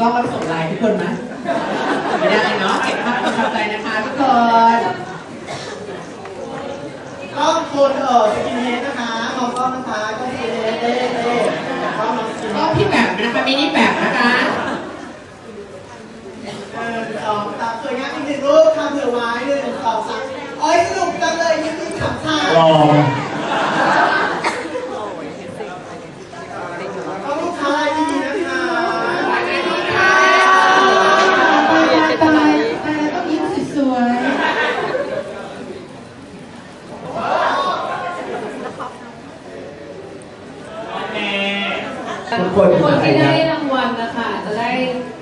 กล้องก็ส่งไลน์ทุกคนนะไม่ได้เนาะเก็บภาพประทับใจนะคะทุกคนกล้องคุณเออสกินเฮดนะคะมองกล้องนะคะก็สกินเฮดเต้เต้กล้องพี่แบบนะคะมินิแบบนะคะเออสองสามสวยงามอีกหนึ่งรูปทำเผื่อไว้หนึ่งสองสามโอ้ยสนุกจังเลยยิ้มยิ้มขำๆ รอ คนที่ได้รางวัลนะคะจะได้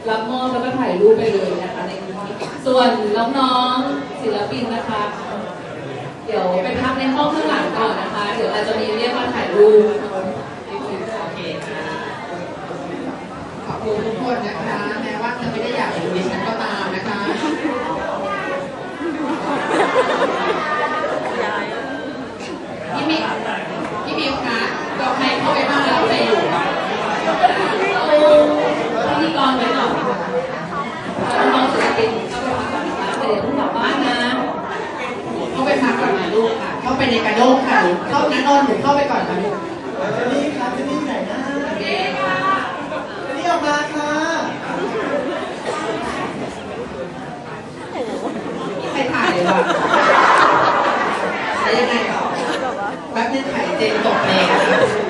รับมอบแล้วก็ถ่ายรูปไปเลยนะคะในห้องส่วนน้องๆศิลปินนะคะ เดี๋ยวไปพักในห้องข้างหลังก่อนนะคะ เดี๋ยวเราจะมีเรียกมาถ่ายรูปขอบคุณทุกคนนะคะ แม้ว่าจะไม่ได้อยากดิฉันก็ตามนะคะพี่มิพี่มิกคะเราไม้เข้าไปบ้างแล้ว ในกระด้งค่ะหนูเข้านี้นอนหนูเข้าไปก่อนค่ะลูกเจนนี่ครับจนนี่ไหนนะเจนนี่ค่ะนี่ออกมาค่ะไม่ใครถ่ายเลยวะแล้ยังไงต่อแป๊บนึงถ่ายเจนตกเลย